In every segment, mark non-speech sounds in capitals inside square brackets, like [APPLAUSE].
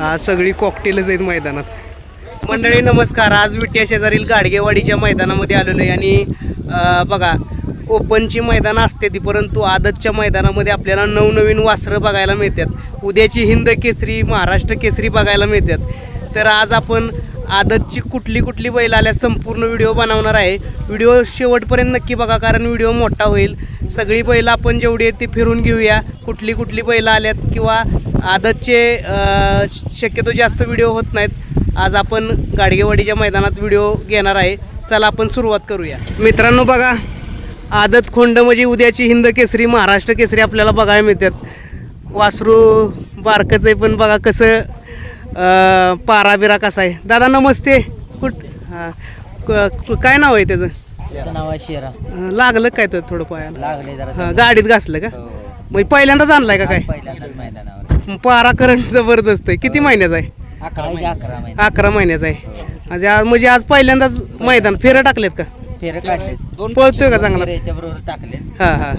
आज सगळी कॉकटेलच आहेत मैदानात. मंडळी नमस्कार. आज विट्या शेजारील गाडगेवाडीच्या मैदानामध्ये आलेलो आहे आणि बघा ओपनची मैदानं असते ती परंतु आदतच्या मैदानामध्ये आपल्याला नवनवीन वासरं बघायला मिळतात. उद्याची हिंद केसरी महाराष्ट्र केसरी बघायला मिळतात. तर आज आपण आदतची कुठली कुठली बैल आल्या संपूर्ण व्हिडिओ बनवणार आहे. व्हिडिओ शेवटपर्यंत नक्की बघा कारण व्हिडिओ मोठा होईल. सगळी बैल आपण जेवढी आहेत ती फिरून घेऊया. कुठली कुठली बैल आल्यात किंवा आदतचे शक्यतो जास्त व्हिडिओ होत नाहीत. आज आपण गाडगेवाडीच्या मैदानात व्हिडिओ घेणार आहे. चला आपण सुरुवात करूया. मित्रांनो बघा आदत खोंड म्हणजे उद्याची हिंद केसरी महाराष्ट्र केसरी आपल्याला बघायला मिळतात. वासरू बारकच आहे पण बघा कसं पारा बिरा कसा आहे? दादा नमस्ते. कुठ हां. क- काय नाव आहे त्याचं? त्याचं नाव आहे शेरा. लागलं काय तर थोडं पायाला? लागले जरा हां गाडीत घासलं का? हो. म्हणजे पहिल्यांदाच आणलाय का काय? पहिल्यांदाच मैदानावर. पारा करंट जबरदस्त आहे. किती महिन्याचा आहे? अकरा अकरा महिने. अकरा महिन्याचा आहे. आज आज- म्हणजे आज पहिल्यांदाच मैदान. फेरं टाकलेत का? फेर काढले पळतोय का चांगला? बरोबर टाकले हां हां.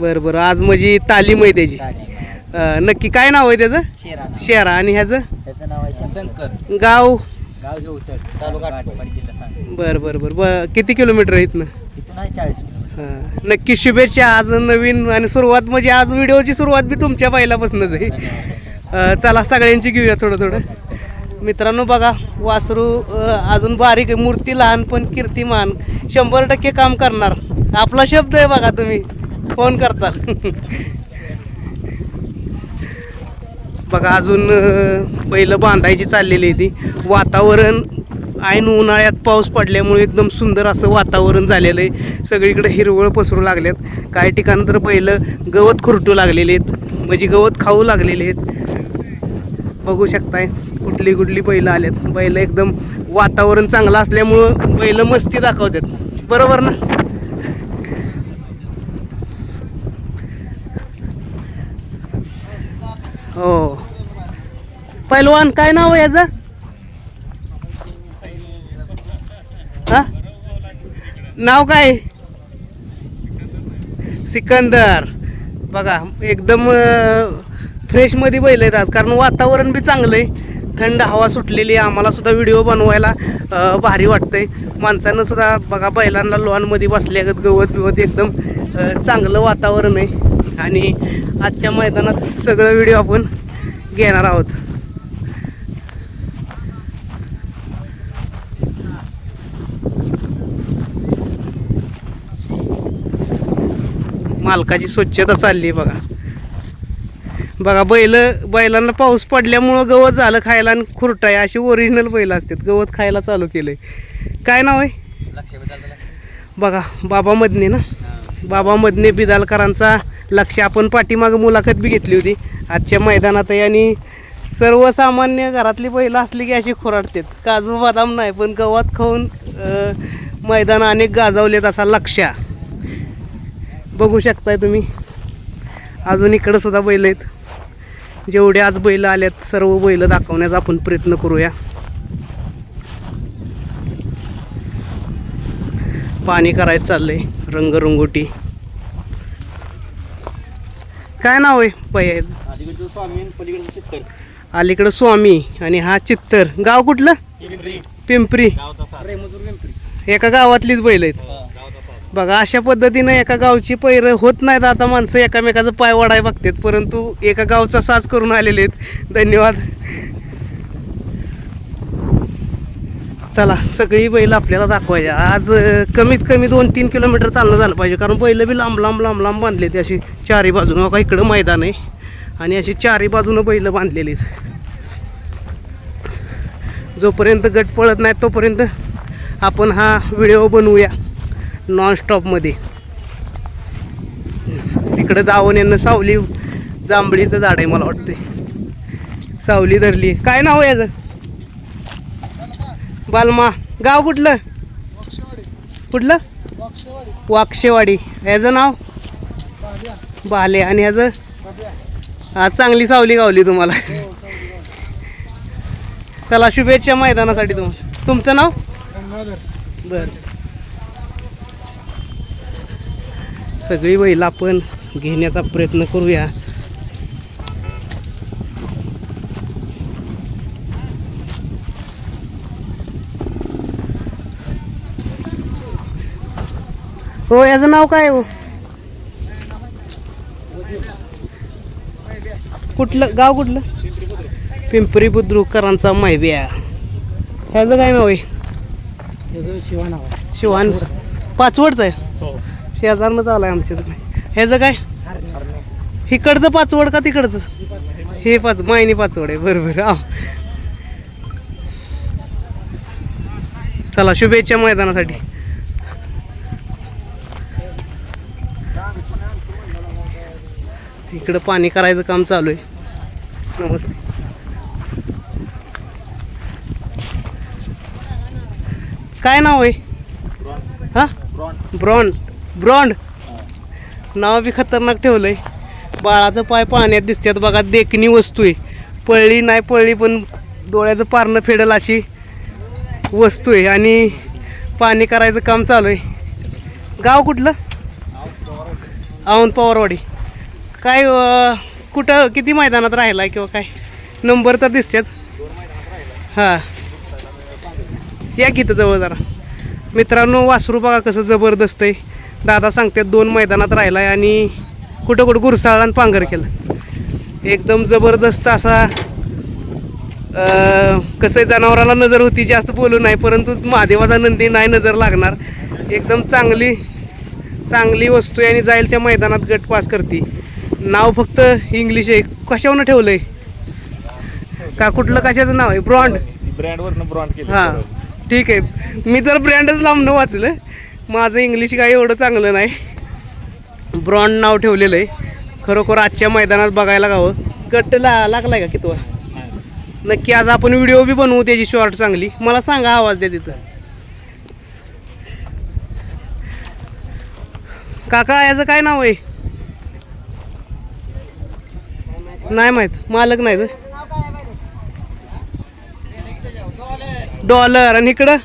बरं बरं. आज म्हणजे तालीम आहे त्याची. अं, नक्की काय नाव आहे त्याचं? शेरा नाव. शेरा. आणि ह्याचं? त्याचं नाव आहे शंकर. गाव? गाव घेऊ तालुका आटपाडी जिल्हा सांगली. बरं बरं बरं. ब किती किलोमीटर आहे इथनं? इथून आहे चाळीस किलोमीटर. हां. नक्की शुभेच्छा आज नवीन आणि सुरुवात म्हणजे आज व्हिडिओची सुरुवात बी तुमच्या पहिल्यापासूनच आहे. अं, चला सगळ्यांची घेऊया थोडं थोडं. मित्रांनो बघा वासरू अं, अजून बारीक आहे. मूर्ती लहान पण कीर्तिमान. शंभर टक्के काम करणार. आपला शब्द आहे बघा तुम्ही. फोन करताल [LAUGHS] बघा अजून पहिलं बैलं बांधायची चाललेली आहे ती. वातावरण ऐन उन्हाळ्यात पाऊस पडल्यामुळे एकदम सुंदर असं वातावरण झालेलं आहे. सगळीकडे हिरवळ पसरू लागल्यात. काही ठिकाणी तर बैलं गवत खुरटू लागलेले आहेत. म्हणजे गवत खाऊ लागलेले आहेत. बघू शकताय कुठली कुठली बैलं आल्यात. बैलं एकदम वातावरण चांगलं असल्यामुळं बैलं मस्ती दाखवतात. बरोबर ना? हो. पैलवान काय नाव आहे याचं? हा? नाव काय? सिकंदर. बघा एकदम फ्रेशमध्ये बैल आहेत आज कारण वातावरण बी चांगलं आहे थंड हवा सुटलेली आहे आम्हाला सुद्धा व्हिडिओ बनवायला भारी वाटतंय. माणसानं सुद्धा बघा बैलांना लॉनमध्ये बसल्यागत गवत बिवत एकदम चांगलं वातावरण आहे. आणि आजच्या मैदानात सगळं व्हिडिओ आपण घेणार आहोत. मालकाची स्वच्छता चालली आहे बघा. बघा बैल बैलांना पाऊस पडल्यामुळं गवत झालं खायला आणि खुरटाय. अशी ओरिजिनल बैल असतात. गवत खायला चालू केलंय. काय नाव आहे. बघा बाबा मदने ना. बाबा मदने बिदालकरांचा लक्ष आपण पाठीमागं मुलाखत बी घेतली होती. आजच्या मैदानात आहे आणि सर्वसामान्य घरातली बैलं असली की अशी खुराडतात. काजू बदाम नाही पण गवत खाऊन मैदान अनेक गाजवलेत असा लक्ष. बघू शकताय तुम्ही. अजून इकडं सुद्धा बैल आहेत. जेवढे आज बैल आल्यात सर्व बैल दाखवण्याचा आपण प्रयत्न करूया. पाणी करायचं चाललंय. रंगरंगोटी. काय नाव आहे? पै अलीकडचं स्वामी आणि पलीकडचं चित्तर. अलीकडं स्वामी आणि हा चित्तर. गाव कुठलं? पिंपरी. एका गावातलीच बैल आहेत. बघा अशा पद्धतीनं एका गावची पैरं होत नाहीत आता माणसं. एकामेकाचं पाय वाढाय बघतात. परंतु एका गावचा साज करून आलेले आहेत. धन्यवाद. चला सगळी बैल आपल्याला दाखवायची आज कमीत कमी दोन तीन किलोमीटर चालणं झालं पाहिजे. कारण बैल बी लांब लांब लांब लांब बांधले ते अशी चारी बाजूनं. हो, का इकडं मैदान आहे. आणि अशी चारी बाजूनं बैल बांधलेली आहेत. जोपर्यंत गट पळत नाही तोपर्यंत आपण हा व्हिडिओ बनवूया नॉनस्टॉपमध्ये इकडं दावण यांना सावली जांभळीचं झाड आहे मला वाटते सावली धरली काय नाव आहे याचं? बालमा गाव कुठलं? कुठलं? वाक्षेवाडी. ह्याचं नाव? बाले आणि ह्याचं? हा चांगली सावली गावली तुम्हाला. चला शुभेच्छा मैदानासाठी तुम्हाला तुमचं नाव? बर. सगळी बैल आपण घेण्याचा प्रयत्न करूया. हो याचं नाव काय हो? कुठलं? गाव कुठलं? पिंपरी बुद्रुकरांचा मायब्या ह्याचं काय नाव आहे? शिवान. पाचवडचं आहे? शेजारनंच आलाय आमच्या इथं. ह्याचं काय? इकडचं पाचवड का तिकडचं? हे पाच मायनी पाचवड आहे. बरोबर हा. चला शुभेच्छा मैदानासाठी. इकडं पाणी करायचं काम चालू आहे. नमस्ते. काय नाव आहे? हा? ब्रॉन्ड ब्रॉन्ड नाव बी खतरनाक ठेवलं आहे बाळाचं पाय पाण्यात दिसतात बघा देखणी वस्तू आहे. पळली नाही पळली पण डोळ्याचं पारणं फेडल अशी वस्तू आहे. आणि पाणी करायचं काम चालू आहे. गाव कुठलं? औंध पवारवाडी. काय कुठं किती मैदानात राहिला किंवा काय? नंबर तर दिसतात. हां. या की जवळ जरा. मित्रांनो वासरू बघा कसं जबरदस्त आहे दादा सांगतात दोन मैदानात राहिला आहे आणि कुठं कुठं गुरसाळ आणि पांघर केलं. एकदम जबरदस्त असा कसं आहे जनावराला नजर होती जास्त बोलू नाही परंतु महादेवाचा नंदी नाही नजर लागणार. एकदम चांगली चांगली वस्तू आहे आणि जाईल त्या मैदानात गट पास करते. नाव फक्त इंग्लिश आहे. कशावरनं ठेवलं आहे का कुठलं कशाचं नाव आहे? ब्रॉन्ड ब्रँडवरनं ब्रँड केलं हां. ठीक आहे. मी तर ब्रँडच लांबनं वाचलं. माझं इंग्लिश काय एवढं चांगलं नाही. ब्रॉन्ड नाव ठेवलेलं आहे. खरोखर आजच्या मैदानात बघायला गावं. गट्ट ला लागलाय का कितवा? नक्की आज आपण व्हिडिओ बी बनवू त्याची शॉर्ट चांगली. मला सांगा आवाज द्या तिथं. काका याचं काय नाव आहे? नाही माहीत. मालक नाही तर डॉलर. आणि इकडं?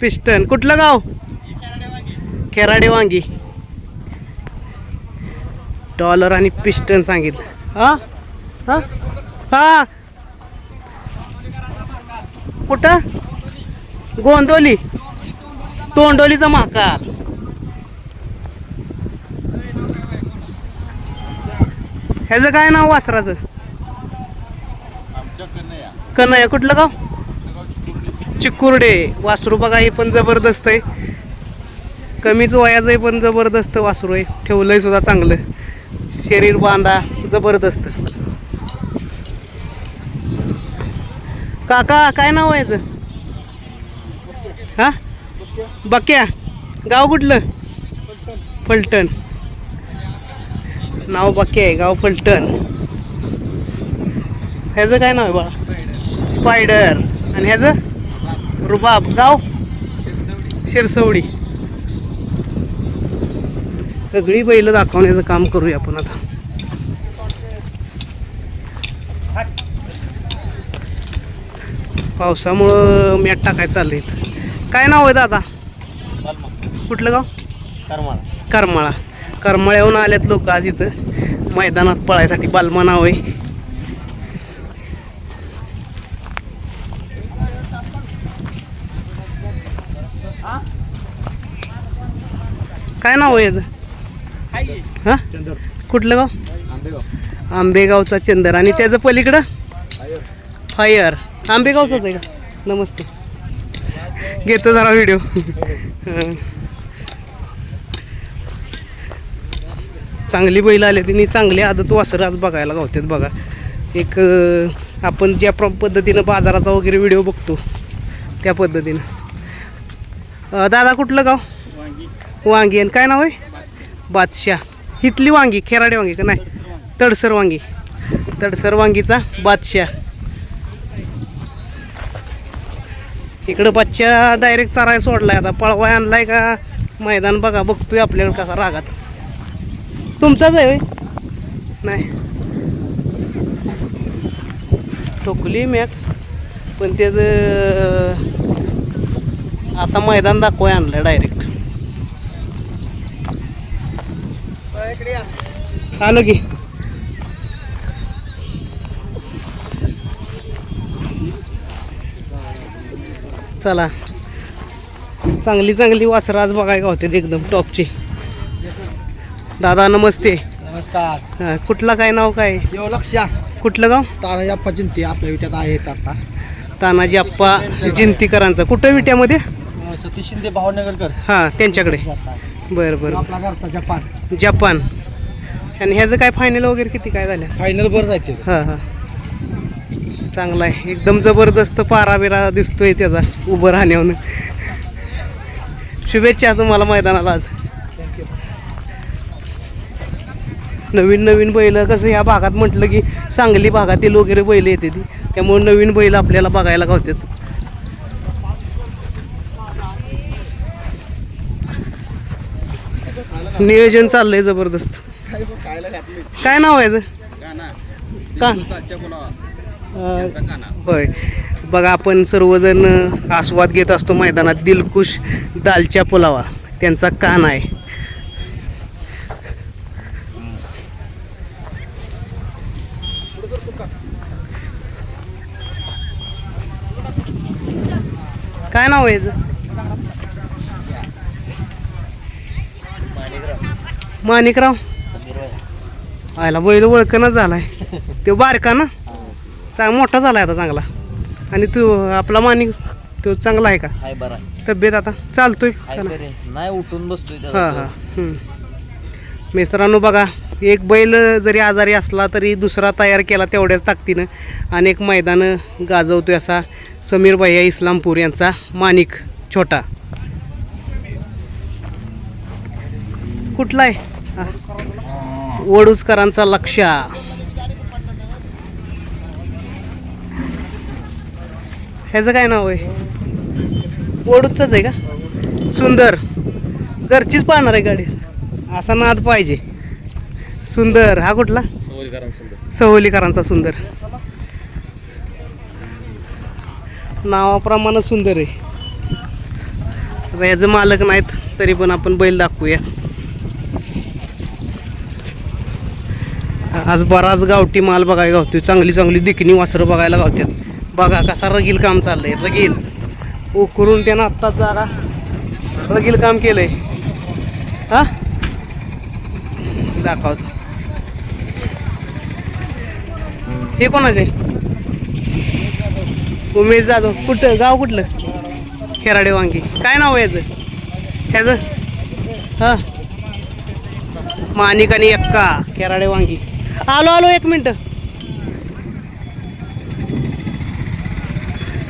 पिस्टन. कुठलं गाव? खेराडे वांगी डॉलर आणि पिस्टन सांगितलं. हा? हा? हा? कुठं? गोंदोली. तोंडोलीचा महाकाल ह्याचं काय नाव वासराचं? कन्हैया. कुठलं गाव? चिकुर्डे. वासरू बघा हे पण जबरदस्त आहे. कमीच वयाचं आहे पण जबरदस्त वासरू आहे. ठेवलंय सुद्धा चांगलं. शरीर बांधा जबरदस्त. काका काय नाव आहे याचं? हा? बक्या. गाव कुठलं? फलटण. नाव बक्या आहे गाव फलटण. ह्याचं काय नाव आहे बाळा? स्पायडर. आणि ह्याचं? रुबाब. गाव? शिरसवडी. सगळी बैल दाखवण्याचं काम करूया आपण आता. पावसामुळं मॅट टाकायचं चाललंय इथं. काय नाव आहे दादा? कुठलं गाव? करमाळ. करमाळा. करमळ्याहून आल्यात लोक आज इथं. मैदानात पळायसाठी बालमा नाव आहे. काय नाव आहे याचं? हां? कुठलं गाव? आंबेगावचा चंदर. आणि त्याचं पलीकडं? फायर. आंबेगावचाच आहे का? नमस्ते. घेतो जरा व्हिडिओ. [LAUGHS] चांगली बैल आले तिने चांगली आदत वासरं आज बघायला गावतात बघा. एक आपण ज्या प्र पद्धतीनं बाजाराचा वगैरे व्हिडिओ बघतो त्या पद्धतीनं. दादा कुठलं गाव? वांगी. आणि काय नाव आहे? बादशाह. हितली वांगी खेराडे वांगी का नाही? तडसर वांगी. तडसर वांगीचा बादशाह. इकडं बादशाह डायरेक्ट चाराय सोडलाय आता. पळवाय आणलाय का? मैदान बघा बघतोय आपल्याकडे कसा रागात. तुमचाच आहे? नाही. ठोकली मॅक पण त्याचं आता मैदान दाखवाय आणलं डायरेक्ट आलो की. चला. चांगली चांगली वासरं आज बघायला होते एकदम टॉपची. दादा नमस्ते. नमस्कार. हा, कुठलं काय नाव काय? देव लक्ष कुठलं गाव? तानाजी अप्पा चिंते आपल्या विट्यात आहेत आता. तानाजी आप्पा जिंतीकरांचा. कुठं विट्यामध्ये? अं, सतीश शिंदे भावनगरकर. हां त्यांच्याकडे. बरं बरं. जपान. जपान. आणि ह्याचं काय फायनल वगैरे किती काय झालं? फायनल वर जायचे हां हां. चांगला आहे. एकदम जबरदस्त पारा बिरा दिसतोय त्याचा उभं राहण्यावर शुभेच्छा तुम्हाला मैदानाला आज. नवीन नवीन बैल कसं ह्या भागात म्हटलं की सांगली भागातील वगैरे बैल येते ती. त्यामुळे नवीन बैल आपल्याला बघायला गावतात. नियोजन चाललंय जबरदस्त. काय नाव आहे का होय. बघा आपण सर्वजण आस्वाद घेत असतो मैदानात दिलकुश दालच्या पुलावा. त्यांचा कान आहे. काय नाव आहे? माणिकराव. आयला बैल ओळखणच झालाय. तो बारका ना? चांग मोठा झालाय आता चांगला. आणि तू आपला माणिक तो चांगला आहे का? हाय बरा तब्येत आता चालतोय. नाही? उठून बसतोय हां हां. हम्म. मित्रांनो बघा. एक बैल जरी आजारी असला तरी दुसरा तयार केला तेवढ्याच ताकदीनं अनेक मैदानं गाजवतोय असा समीर भैया इस्लामपूर यांचा माणिक छोटा. कुठला आहे हा. वडूजकरांचा लक्षा. ह्याचं काय नाव आहे? वडूजचंच आहे का? सुंदर. घरचीच पाहणार आहे गाडी. असा नाद पाहिजे. सुंदर. हा कुठला? सहोलीकरांचा सुंदर. नावाप्रमाणे सुंदर आहे. याचं मालक नाहीत तरी पण आपण बैल दाखवूया. आज बराच गावठी माल बघायला गावतोय. चांगली चांगली दिकणी वासरं बघायला गावतात बघा कसा रगील काम चाललंय. रगील. उकरून त्यानं आत्ताच जागा रगील काम केलंय. हा? दाखवत. हे कोणाचे? उमेश जाधव. कुठं? गाव कुठलं? खेराडे वांगी. काय नाव आहे याचं? ह्याचं? हां? माणिक आणि एक्का. खेराडे वांगी. आलो आलो एक मिनटं.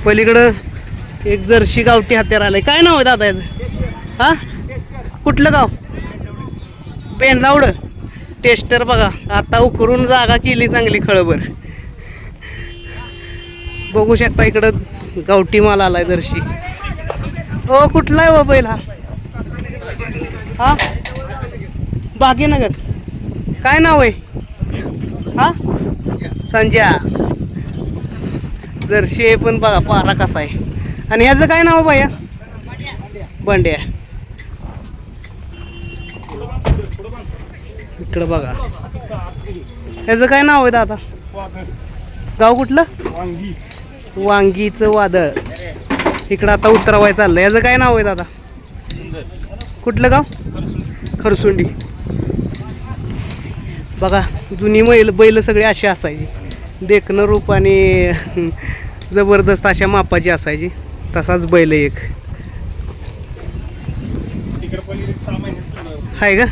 पलीकडं एक जर्शी गावठी हत्यार आलंय. काय नाव आहे दादा याचं? हां? कुठलं गाव? पेंडावड टेस्टर बघा आता उकरून जागा केली चांगली खळभर बघू शकता इकडं गावठी माल आलाय जर्शी. हो कुठला आहे हो बैल हा? हा? भाग्यनगर काय नाव आहे? हा? संजया. जर्शी आहे पण बघा पारा कसा आहे. आणि ह्याचं काय नाव बाया बंड्या. इकडं बघा. ह्याचं काय नाव आहे दादा? गाव कुठलं? वांगीचं वादळ. इकडं आता उतरवाय चाललं याचं काय नाव आहे दादा? कुठलं गाव? खरसुंडी. बघा जुनी बैल बैल सगळी अशी असायची. देखणं रूप आणि [LAUGHS] जबरदस्त अशा मापाची असायची. तसाच बैल एक. आहे का?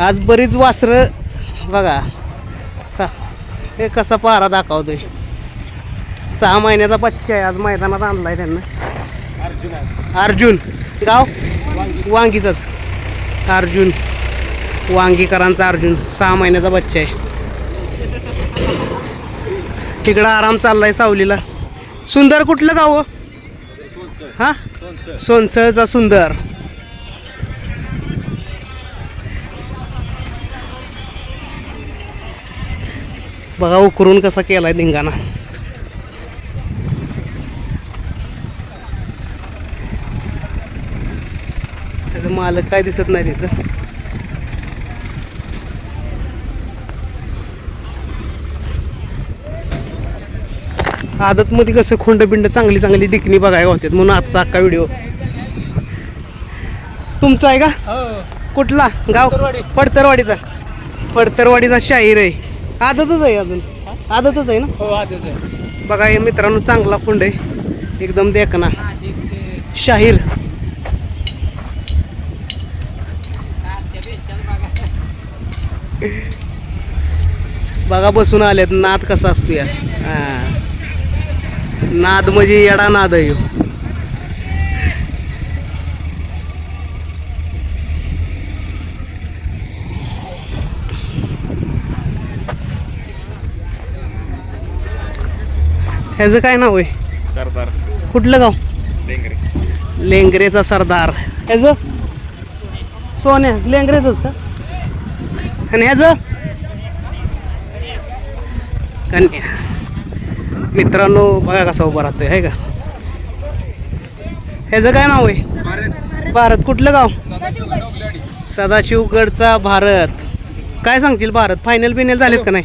आज बरीच वासरं बघा. सा हे कसा पारा दाखवतोय. सहा महिन्याचा बच्चा आहे आज मैदानात आणलाय त्यांना. अर्जुन. गाव? वांगीचाच. अर्जुन. वांगीकरांचा अर्जुन. सहा महिन्याचा बच्चा आहे. तिकडं आराम चाललाय सावलीला. सुंदर कुठलं गाव हां? हा? सोनसळचा सुंदर. बघा उकरून कसा केलाय धिंगाणा. त्याचं मालक काय दिसत नाही तिथं. आदतमध्ये कसं खोंडबिंड चांगली चांगली दिखणी बघायला होतात म्हणून आजचा अख्खा व्हिडिओ. तुमचा आहे का? कुठला? गाव? पडतरवाडीचा. पडतरवाडीचा शाहीर आहे. आदतच आहे अजून. आदतच आहे ना? हो बघा हे मित्रांनो चांगला खोंड आहे. एकदम देखना शाहीर. बघा बसून आलेत. नाद कसा असतो या हा. नाद म्हणजे येडा नाद आहे ह्याचं काय नाव आहे? सरदार. कुठलं गाव? डेंगरे लेंगरेचा सरदार. ह्याचं? सोन्या. लेंगरेचंच का? आणि ह्याचं? कन्या. मित्रांनो बघा कसा उभा राहतोय आहे का? ह्याचं काय नाव आहे? भारत. कुठलं गाव? सदाशिवगडचा भारत. काय सांगतील भारत? फायनल बिनल झालेत का नाही?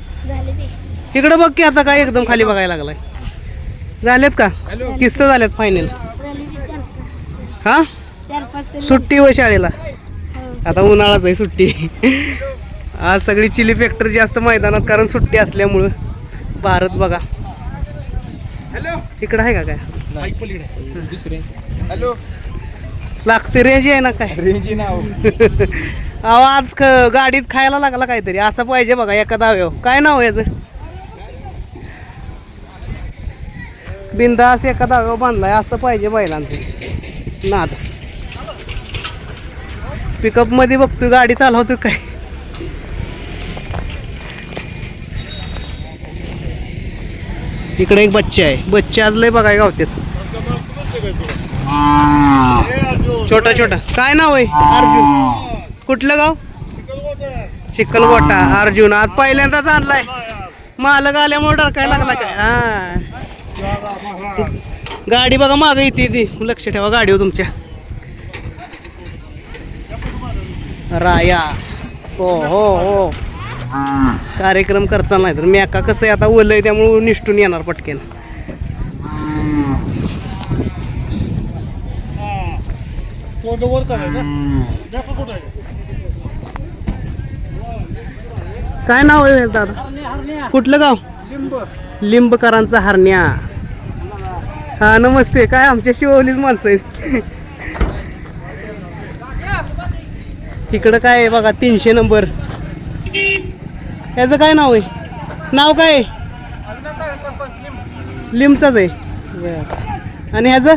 इकडं बघ की आता काय एकदम खाली बघायला लागलाय. झालेत का? किस्त झालेत फायनल हा? सुट्टी हो शाळेला? आता उन्हाळाच आहे सुट्टी. आज सगळी चिली फॅक्टरी जास्त मैदानात कारण सुट्टी असल्यामुळं भारत बघा. इकडं आहे का काय? हॅलो. लागते रेंज आहे ना काय? रेंजी नाव [LAUGHS] अहो आज क- गाडीत खायला लागला काहीतरी. असं पाहिजे बघा एका दाव्यावर. काय नाव आहे याचं? बिंदास एका दाव्यावर बांधलाय असं पाहिजे बैलांचं. नाद. पिकअपमध्ये बघतोय गाडी चालवतो काय? इकडे एक बच्चे आहे. बच्चे आज लय बघाय गावतेच छोटा छोटा. काय नाव आहे? अर्जुन. कुठलं गाव? चिखलगोटा. अर्जुन आज पहिल्यांदाच आणलाय. मालक आल्यामुळे डरकायला लागला काय? हा. गाडी बघा मागं येते ती. लक्ष ठेवा गाडीवर हो तुमच्या. राया. हो हो हो. कार्यक्रम करता नाही तर मी एका कसं आहे आता ओलं आहे त्यामुळे निष्ठून येणार पटकेन. काय नाव आहे दादा? कुठलं गाव? लिंबकरांचा हरण्या. हा नमस्ते. काय आमच्या शिवलीच माणसं आहेत? इकडं काय आहे बघा तीनशे नंबर. ह्याचं काय नाव आहे? नाव काय आहे? लिंबचाच आहे. बरं. आणि ह्याचं?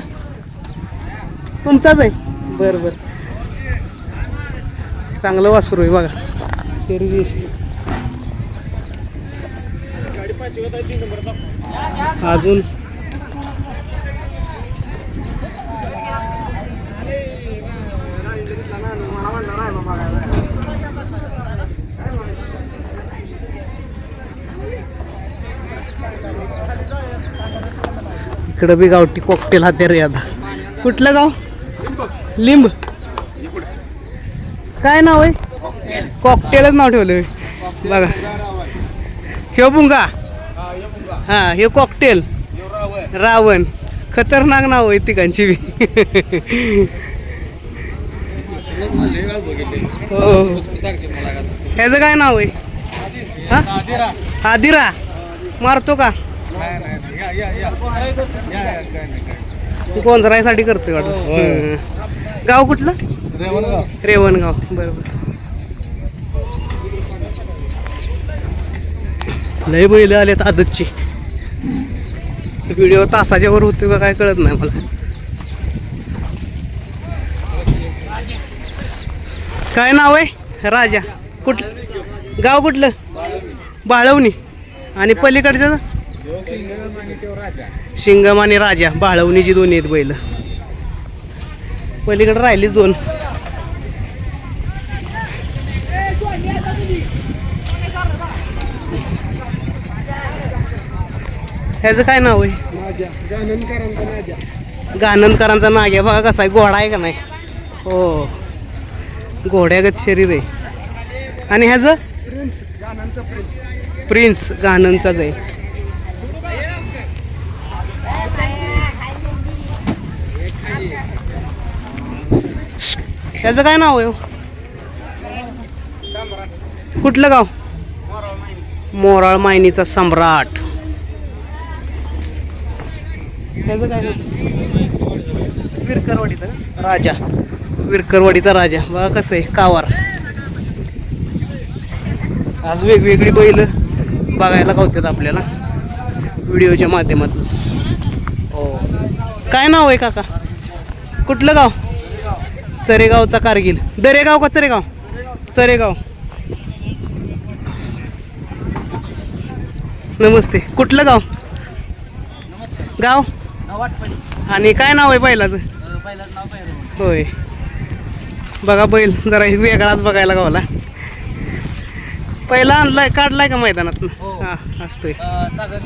तुमचाच आहे? बरं बरं. चांगलं वासरू आहे बघा. हिरवी अजून इकडं बी गावठी कॉकटेल हाते रे आता. कुठलं गाव? लिंब. काय नाव आहे? कॉकटेलच नाव ठेवलं बघा. ह्यो बुंगा हा हे कॉकटेल रावण. खतरनाक नाव आहे तिकांची बी. हो. ह्याचं काय नाव आहे? हा? आदिरा मारतो का? गोंजरायसाठी करतोय वाटतं. गाव कुठलं? रेवणगाव. बरोबर. लय बैल आलेत आदतची. व्हिडिओ तासाच्या वर होतो का काय कळत नाही मला. काय नाव आहे? राजा. कुठ गाव कुठलं? बाळवणी. आणि पलीकडचं? शिंगम आणि राजा बाळवणीची दोन्ही आहेत बैल. पलीकडे राहिली दोन. ह्याचं काय नाव आहे? गानंदकरांचा नाग आहे. बघा कसा आहे. घोडा आहे का नाही? हो. घोड्यागत शरीर आहे. आणि ह्याचं? प्रिन्स गानंदचाच आहे. त्याचं काय नाव आहे? कुठलं गाव? मोराळ मायनीचा सम्राट. त्याचं काय नाव? विरकरवाडीचा राजा. विरकरवाडीचा राजा. बघा कसं आहे कावार. आज वेगवेगळी बैल बघायला गावतात आपल्याला. व्हिडिओच्या माध्यमातून. हो. काय नाव आहे काका? कुठलं गाव? चरेगावचा कारगिल. दरेगाव का चरेगाव? चरेगाव. नमस्ते. कुठलं गाव? गाव? आणि काय नाव आहे बैलाचं? होय. बघा बैल जरा एक वेगळाच बघायला गावला. पहिला आणलाय काढलाय का मैदानात? हो. हा असतोय. सागर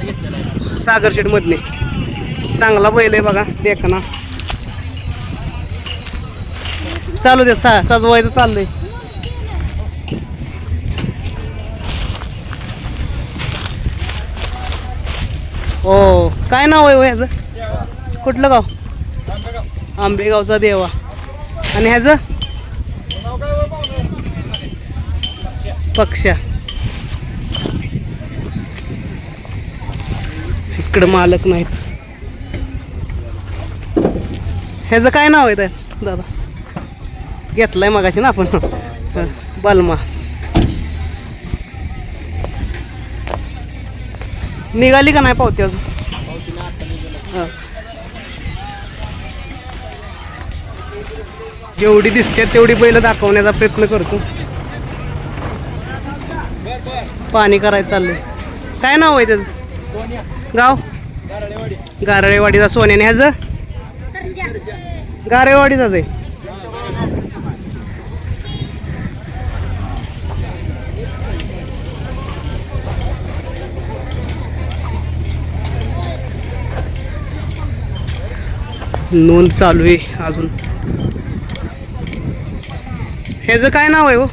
घेतलेला आहे. सागर शेड मधने. चांगला बैल आहे बघा देखना. चालू दे सा सजवायचं चाललंय. ओ काय नाव आहे हो ह्याचं? कुठलं गाव? आंबेगावचा देवा. आणि ह्याचं? पक्ष्या. इकडं मालक नाहीत. ह्याचं काय नाव आहे तर दादा? घेतलाय मगाशी ना आपण. बलमा. निघाली का नाही पावती अजून. जेवढी दिसते तेवढी बैल दाखवण्याचा प्रयत्न करतो. पाणी करायचं चाललंय. काय नाव आहे त्याचं? गाव? गारळेवाडीचा. सोन्याने ह्याचं? गारेवाडीचाच आहे. नोंद चालू आहे अजून. ह्याचं काय नाव आहे हो?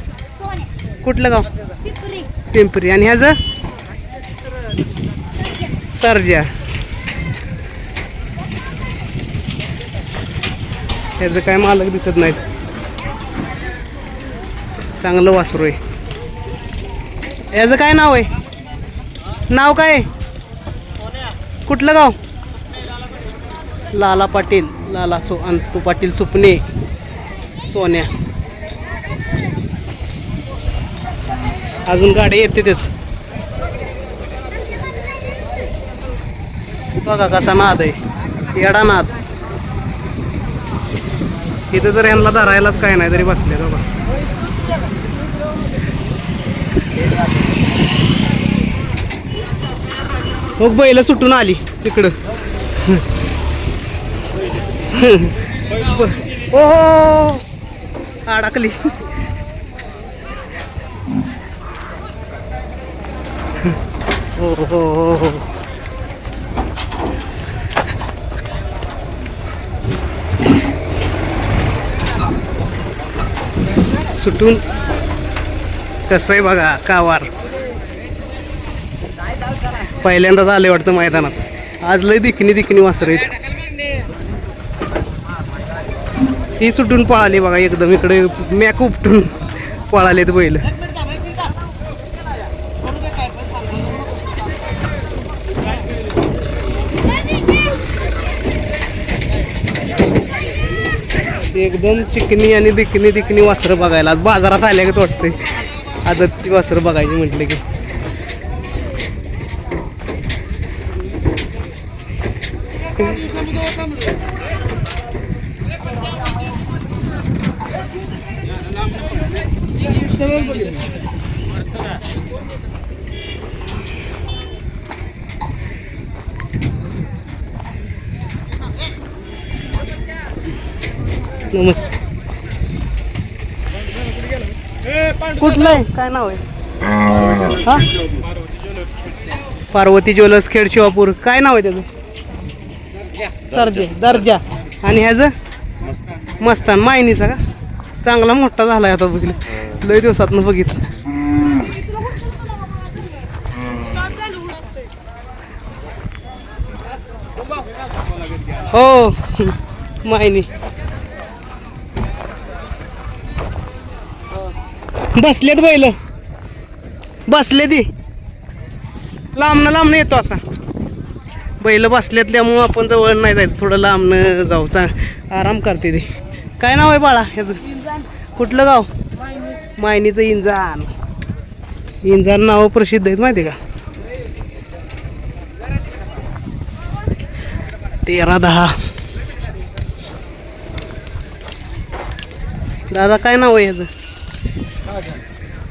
कुठलं गाव? पिपरी. आणि ह्याचं? सरजा ह्याचं काय मालक दिसत नाहीत. चांगलं वासरू आहे. ह्याचं काय नाव आहे? नाव काय आहे? कुठलं गाव? लाला पाटील लाला सो अंतू पाटील सुपणे सोन्या. अजून गाडी येते तेच. बघा कसा नाद आहे. येडा नाद. इथं तर यांना धरायलाच काय नाही तरी बसले बाबा. मग बैल सुटून आली तिकडं. ओ हो अडकली. हो हो हो सुटून कसं आहे बघा कावार. पहिल्यांदाच आले वाटतं मैदानात. आज लय दिखणी दिखणी वासर आहेत. ही सुटून पळाली बघा एकदम इकडे मॅक उपटून पळालेत बैल. एकदम चिकनी आणि दिकनी दिकनी वासरं बघायला. आज बाजारात आल्या की वाटते आदतची वासरं बघायची म्हटलं की. नमस्ते कुठलं आहे? काय नाव आहे? हा? पार्वती ज्वेलर्स खेड शिवापूर. काय नाव आहे त्याचं? सरजे दर्जा. आणि ह्याचं? मस्तान मायनीचा का? चांगला मोठा झालाय आता बघितलं. लय दिवसातनं बघितलं. हो मायनी. बसलेत बैल. बसले ती लांबनं लांबनं येतो असा. बैल बसलेत त्यामुळं आपण जवळ नाही जायचं. थोडं लांबनं जाऊ. चा आराम करते ती. काय नाव आहे बाळा ह्याचं? कुठलं गाव? मायनीचं इंजान. इंजान नाव प्रसिद्ध आहेत माहिती का? तेरा दहा. दादा काय नाव आहे ह्याचं?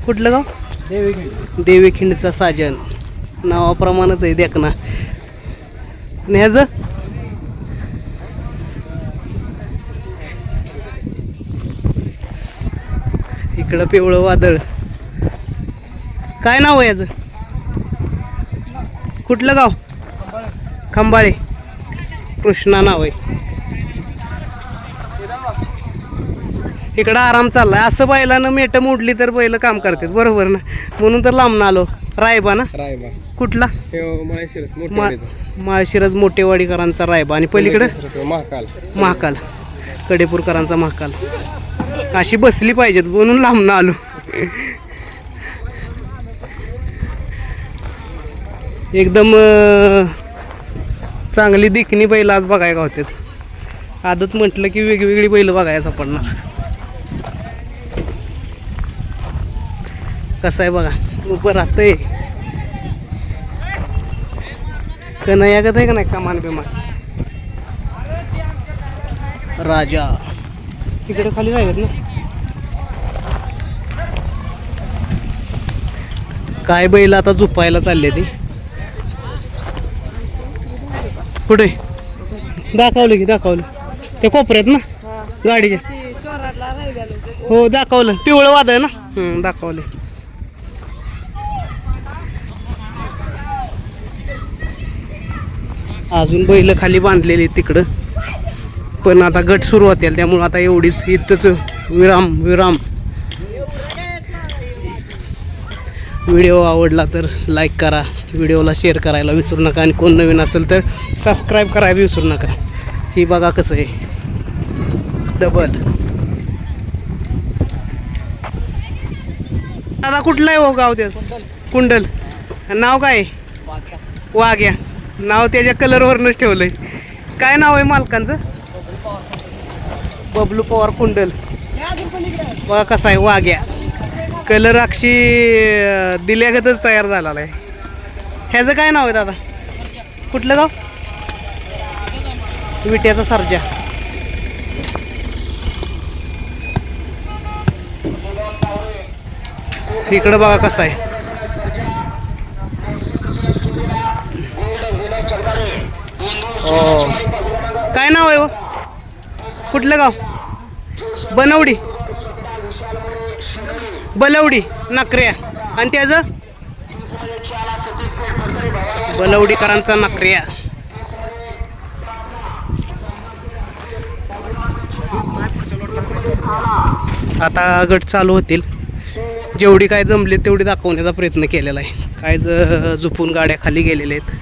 कुठलं गाव? देवी खिंडचा साजन. नावाप्रमाणेच आहे देख ना. आणि ह्याचं? इकडं पिवळं वादळ. काय नाव आहे याचं? कुठलं गाव? खंबाळे. कृष्णा नाव आहे. इकडं आराम चाललाय. असं बैलानं मेट मोडली तर बैल काम करतात. बरोबर ना? म्हणून तर लांबून आलो रायबा ना? रायबा. कुठला? माळशिरज मोठेवाडीकरांचा रायबा. आणि पलीकडं? महाकाल. महाकाल. कडेपूरकरांचा महाकाल. अशी बसली पाहिजेत म्हणून लांबून आलो. एकदम चांगली दिखणी बैल आज बघायला होतात आदत म्हटलं की वेगवेगळी बैल बघायला सापडणार कसं आहे बघा उभं राहतंय. कन्हैयागत आहे का नाही कमान बिमान राजा. इकडे खाली राहिलेत ना. काय बैल आता झुपायला चालले ती? कुठे? दाखवलं की दाखवलं. ते कोपऱ्यात ना? गाडीच्या. हो दाखवलं. पिवळं वादळ ना? हं, दाखवलं. अजून बैल खाली बांधलेली आहेत तिकडं. पण आता गट सुरू होतील त्यामुळं आता एवढीच इथंच विराम विराम. व्हिडिओ आवडला तर लाईक करा व्हिडिओला शेअर करायला विसरू नका. आणि कोण नवीन असेल तर सबस्क्राईब करायला विसरू नका. ही बघा कसं आहे. डबल दादा कुठलं आहे हो गाव ते? कुंडल. नाव काय? वाघ्या. नाव त्याच्या कलरवरनंच ठेवलंय. काय नाव आहे मालकांचं? बबलू पवार कुंडल. बघा कसा आहे वाघ्या कलर अक्षी दिल्यागतच तयार झालेला आहे. ह्याचं काय नाव आहे दादा? कुठलं गाव? विट्याचा सर्जा. इकडं बघा कसं आहे. हो काय नाव आहे हो? कुठलं गाव? बनवडी. बलवडी नकऱ्या. आणि त्याचं? बलवडीकरांचा नकऱ्या. आता गट चालू होतील. जेवढी काय जमली तेवढी दाखवण्याचा प्रयत्न केलेला आहे. काय ज झुपून गाड्या खाली गेलेल्या आहेत.